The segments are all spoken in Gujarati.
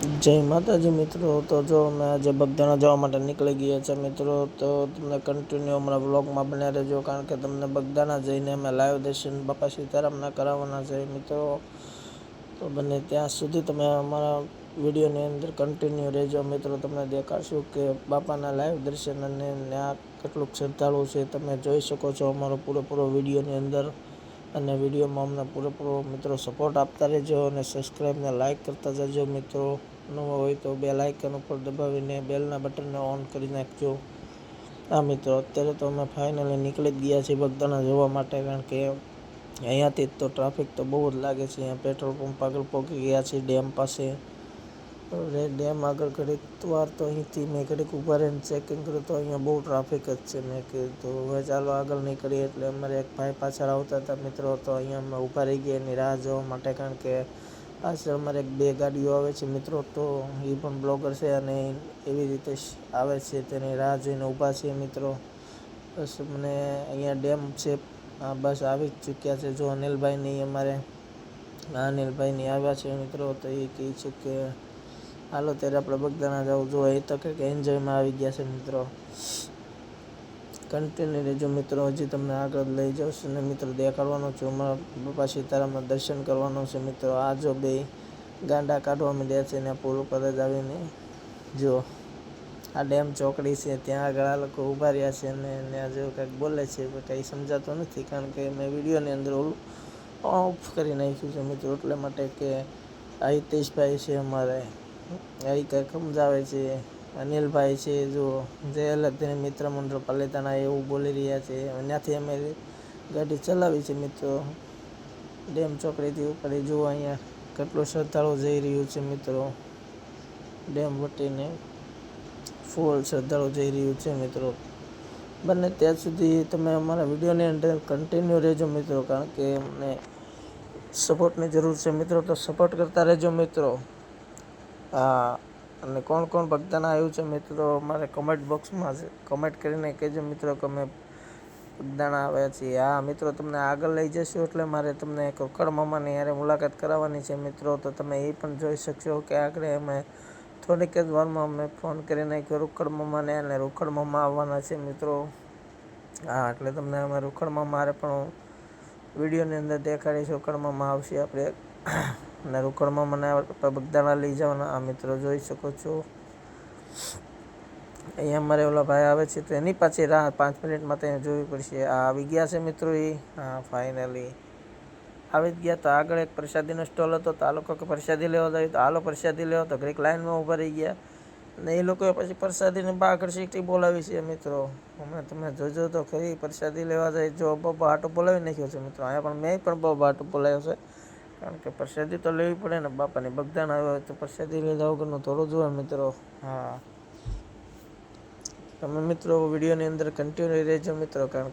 જય માતાજી મિત્રો, તો જો અમે આજે બગદાણા જવા માટે નીકળી ગયા છે મિત્રો, તો તમને કન્ટિન્યુ અમારા વ્લોગમાં બન્યા રહેજો, કારણ કે તમને બગદાણા જઈને અમે લાઈવ દર્શન બાપા સીતારામના કરાવવાના છે મિત્રો. તો બને ત્યાં સુધી તમે અમારા વિડીયોની અંદર કન્ટિન્યુ રહેજો મિત્રો, તમને દેખાડશું કે બાપાના લાઈવ દર્શન અને ત્યાં કેટલું શ્રદ્ધાળુ છે, તમે જોઈ શકો છો અમારો પૂરેપૂરો વિડીયોની અંદર. અને વિડીયોમાં અમને પૂરેપૂરો મિત્રો સપોર્ટ આપતા રહેજો અને સબસ્ક્રાઈબને લાઇક કરતા જજો મિત્રો. નવો હોય તો બે લાઇકન ઉપર દબાવીને બેલના બટનને ઓન કરી નાખજો. હા મિત્રો, અત્યારે તો અમે ફાઇનલી નીકળી જ ગયા છીએ બગદાણા જવા માટે, કારણ કે અહીંયાથી તો ટ્રાફિક તો બહુ જ લાગે છે. અહીંયા પેટ્રોલ પંપ આગળ પહોંચી ગયા છીએ ડેમ પાસે. હવે ડેમ આગળ ઘડીક વાર તો અહીંથી મેં ઘડીક ઊભા રહીને ચેકિંગ કર્યું તો અહીંયા બહુ ટ્રાફિક જ છે. મેં કીધું હવે ચાલો આગળ નીકળીએ. એટલે અમારે એક ભાઈ પાછળ આવતા હતા મિત્રો, તો અહીંયા અમે ઊભા રહી ગયા એની રાહ જોવા માટે, કારણ કે પાછળ અમારે એક બે ગાડીઓ આવે છે મિત્રો, તો એ પણ બ્લોગર છે અને એવી રીતે આવે છે તેની રાહ જોઈને ઊભા છે મિત્રો. બસ મને અહીંયા ડેમ છે. બસ આવી જ ચૂક્યા છે. જો અનિલભાઈની અમારે અનિલભાઈની આવ્યા છે મિત્રો, તો એ કહે છે કે હાલો, ત્યારે આપણે બગદાણા જવું જો એ તો કંઈક એન્જોયમાં આવી ગયા છે મિત્રો. કન્ટિન્યુ રહેજો મિત્રો, હજી તમને આગળ લઈ જશે ને મિત્રો દેખાડવાનો છું. અમારા બાપા સીતારામના દર્શન કરવાનો છે મિત્રો. આ જો બે ગાંડા કાઢવા માંડ્યા છે ને પુલ ઉપર જ આવીને. જો, આ ડેમ ચોકડી છે, ત્યાં આગળ આ લોકો ઊભા રહ્યા છે અને ત્યાં જો કંઈક બોલે છે કંઈ સમજાતો નથી, કારણ કે મેં વિડીયોની અંદર ઓલું ઓફ કરી નાખ્યું છે મિત્રો. એટલે માટે કે આ હિતેશભાઈ છે અમારે. એ કંઈક સમજાવે છે? અનિલભાઈ છે જો જે અલગ તેને મિત્ર મંડળ પાલિતાણા એવું બોલી રહ્યા છે. ત્યાંથી અમે ગાડી ચલાવી છે મિત્રો. ડેમ ચોકડીથી ઉપર જુઓ અહીંયા કેટલું શ્રદ્ધાળુ જઈ રહ્યું છે મિત્રો. ડેમ વટીને ફૂલ શ્રદ્ધાળુ જઈ રહ્યું છે મિત્રો. બંને ત્યાં સુધી તમે અમારા વિડીયોની અંદર કન્ટિન્યુ રહેજો મિત્રો, કારણ કે અમને સપોર્ટની જરૂર છે મિત્રો. તો સપોર્ટ કરતા રહેજો મિત્રો. હા, અને કોણ કોણ બગદાણા આવ્યું છે મિત્રો? મારે કમેન્ટ બોક્સમાં કમેન્ટ કરીને કહેજો મિત્રો કે અમે બગદાણા આવ્યા છીએ. હા, મિત્રો, તમને આગળ લઈ જશો એટલે મારે તમને એક રોકડ મામાની યારે મુલાકાત કરાવવાની છે મિત્રો. તો તમે એ પણ જોઈ શકશો કે આગળ અમે થોડીક જ વારમાં અમે ફોન કરી નાખ્યો રોકડ મામાને અને રોકડ મામા આવવાના છે મિત્રો. હા, એટલે તમને અમે રોકડ મામા પણ વિડીયોની અંદર દેખાડીશ. રોકડ મામા આવશે આપણે અને રોકડમાં મને બગદાણા લઈ જવાના. આ મિત્રો જોઈ શકો છો. અહીંયા અમારે ઓલા ભાઈ આવે છે તો એની પાછી રાહ પાંચ મિનિટમાં ત્યાં જોવી પડશે. આ આવી ગયા છે મિત્રો એ. હા ફાઇનલી આવી જ ગયા. તો આગળ એક પ્રસાદીનો સ્ટોલ હતો. તો આ લોકો કે પ્રસાદી લેવા જાય તો હાલો પ્રસાદી લેવા. તો ઘરેક લાઇનમાં ઊભા રહી ગયા. ને એ લોકોએ પછી પ્રસાદીને બા આગળ સીટી બોલાવી છે મિત્રો. અમે તમે જોજો તો ખરી. પ્રસાદી લેવા જાય. જો બહુ હાટો બોલાવી નાખ્યો છે મિત્રો. અહીંયા પણ મેં પણ બહુ હાટો બોલાવ્યો છે. કારણ કે પ્રસાદી તો લેવી પડે ને બાપાની. બગદાન આવ્યો હોય તો પ્રસાદી લીધા વગરનું થોડું જોવે મિત્રો. હા. તમે મિત્રો વિડીયોની અંદર કન્ટિન્યુ રહેજો મિત્રો કારણ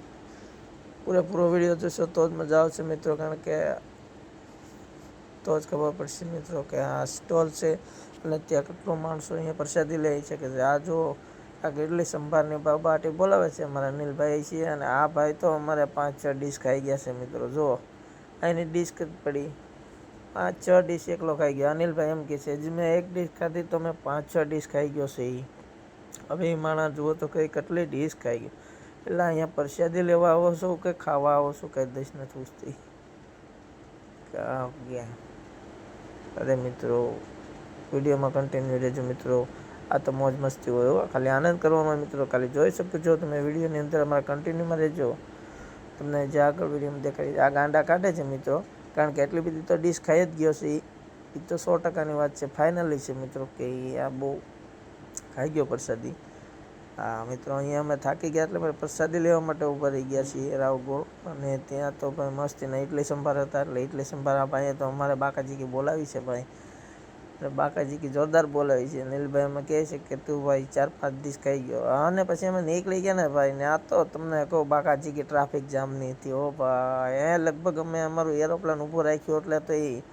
પૂરેપૂરો વીડિયો જોશો તો જ મજા આવશે મિત્રો કારણ કે તો જ ખબર પડશે મિત્રો કે આ સ્ટોલ છે અને ત્યાં કેટલો માણસો અહીંયા પ્રસાદી લે છે કે આ જો આ કેટલી સંભારની બાટી બોલાવે છે અમારા અનિલભાઈ છે અને આ ભાઈ તો અમારે પાંચ છ ડીશ ખાઈ ગયા છે મિત્રો જુઓ. અહીંની ડીશ પડી? પાંચ છ ડીશ એકલો ખાઈ ગયો અનિલભાઈ એમ કહે છે હજી મેં એક ડીશ ખાધી તો મેં પાંચ છ ડીશ ખાઈ ગયો છે એ હવે એ માણસ જુઓ તો કઈ કેટલી ડીશ ખાઈ ગયો એટલે અહીંયા પ્રસાદી લેવા આવો છો કે ખાવા આવો છો કઈ દઈશ નથી પૂછતી ગયા અરે મિત્રો વિડીયોમાં કન્ટિન્યુ રહેજો મિત્રો આ તો મોજ મસ્તી હોય ખાલી આનંદ કરવામાં મિત્રો ખાલી જોઈ શકો છો તમે વિડીયોની અંદર અમારા કન્ટિન્યુમાં રહેજો તમને જે આગળ વિડીયોમાં દેખાડી આ ગાંડા કાઢે છે મિત્રો કારણ કે એટલી બધી તો ડીશ ખાઈ જ ગયો છે. એ તો સો ટકાની વાત છે. ફાઇનલી છે મિત્રો કે આ બહુ ખાઈ ગયો પ્રસાદી. હા, મિત્રો, અહીંયા અમે થાકી ગયા એટલે પ્રસાદી લેવા માટે ઊભા રહી ગયા છીએ રાવગોળ અને ત્યાં તો ભાઈ મસ્તીના ઇડલી સંભાર હતા એટલે ઇડલી સંભાર આ ભાઈએ તો અમારે બાકાજી કે બોલાવી છે ભાઈ. બાકાજી કે જોરદાર બોલાવી છે. નીલભાઈ અમે કહે છે કે તું ભાઈ ચાર પાંચ દિવસ ખાઈ ગયો. અને પછી અમે નીકળી ગયા ને ભાઈ, ને આ તો તમને કહું બાકાજી કે ટ્રાફિક જામની હતી ઓ ભાઈ. એ લગભગ અમે અમારું એરોપ્લેન ઊભું રાખ્યું એટલે તો એ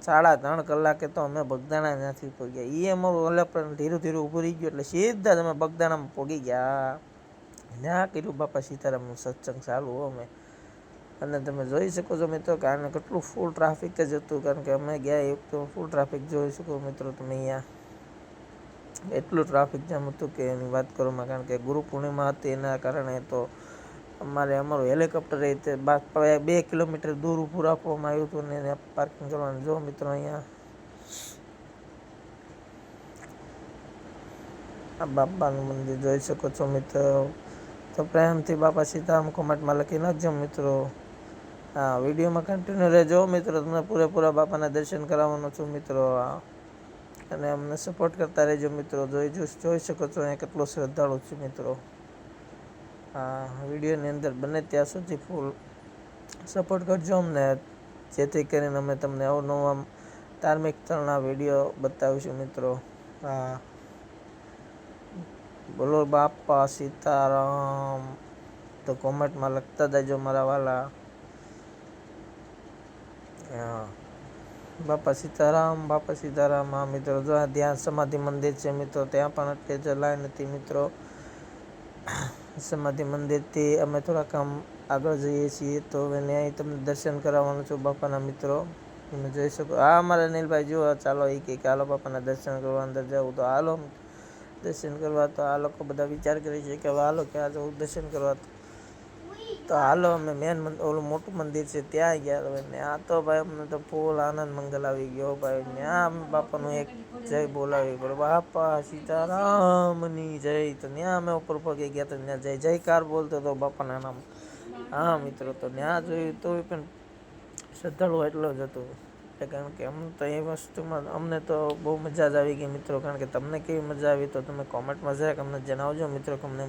સાડા ત્રણ કલાકે તો અમે બગદાણા નથી પહોંચ્યા એ અમારું એરોપ્લેન ધીરું ધીરું ઊભું રહી ગયું એટલે સીધા જ અમે બગદાણામાં પહોંચી ગયા. ના કીધું બાપા સીતારામનું સત્સંગ ચાલુ અમે. અને તમે જોઈ શકો છો મિત્રો કે આને કેટલું ફૂલ ટ્રાફિક જ હતું. કારણ કે અમે ગયા એક તો ફૂલ ટ્રાફિક જોઈ શકો મિત્રો તમે અહીંયા. એટલું ટ્રાફિક જામ હતું કે એની વાત કરોમાં કારણ કે ગુરુ પૂર્ણિમા હતી એના કારણે તો અમારે અમારું હેલિકોપ્ટર એ તે બા- કિલોમીટર દૂર ઊભું રાખવામાં આવ્યું હતું ને પાર્કિંગ કરવાનું. જો મિત્રો અહીંયા. આ બાપાનું મંદિર જોઈ શકો છો મિત્રો. તો પ્રેમથી બાપા સીતારામ કોમેન્ટમાં લખી નાખજો મિત્રો. હા, વિડીયોમાં કન્ટિન્યુ રહેજો. મિત્રો, તમને પૂરેપૂરા બાપાના દર્શન કરાવવાનો છું, મિત્રો. અને અમને સપોર્ટ કરતા રહેજો, મિત્રો. જોઈ જોઈ શકો છો, અહીંયા કેટલો શ્રદ્ધાળુ છું, મિત્રો. આ વિડીયોની અંદર બને ત્યાં સુધી ફૂલ સપોર્ટ કરજો અમને. જેથી કરીને અમે તમને અવનવા ધાર્મિક સ્થળના વીડિયો બતાવીશું, મિત્રો. હા. બોલો બાપા સીતારામ. તો કોમેન્ટમાં લખતા જજો મારા વાલા. હા બાપા સીતારામ બાપા સીતારામ, હા મિત્રો, જો આ ધ્યાન સમાધિ મંદિર છે મિત્રો, ત્યાં પણ એટલે જ લાઈન હતી મિત્રો. સમાધિ મંદિરથી અમે થોડાક આમ આગળ જઈએ છીએ, તો હવે ન્યાય તમને દર્શન કરાવવાનું છું બાપાના મિત્રો. તમે જોઈ શકો, હા અમારા અનિલભાઈ જુઓ, ચાલો એ કે હાલો બાપાના દર્શન કરવા અંદર જવું તો હાલો. દર્શન કરવા તો આ લોકો બધા વિચાર કરે છે કે હાલો આ જવું દર્શન કરવા તો હાલો, અમે મેન ઓલું મોટું મંદિર છે, ત્યાં ગયા હવે ત્યાં તો ભાઈ અમને તો ફૂલ આનંદ મંગલ આવી ગયો ભાઈ ત્યાં અમે બાપાનું એક જય બોલાવી પડે. બાપા સીતારામની જય. તો ત્યાં અમે ઉપર પગે ગયા તો ત્યાં જય જયકાર બોલતો હતો બાપાના નામ હા, મિત્રો, તો ત્યાં જોયું તો પણ શ્રદ્ધાળુ એટલો જ હતો. કારણ કે અમને તો એ વસ્તુમાં અમને તો બહુ મજા જ આવી ગઈ, મિત્રો. કારણ કે તમને કેવી મજા આવી તો તમે કોમેન્ટમાં જરાક અમને જણાવજો, મિત્રો અમને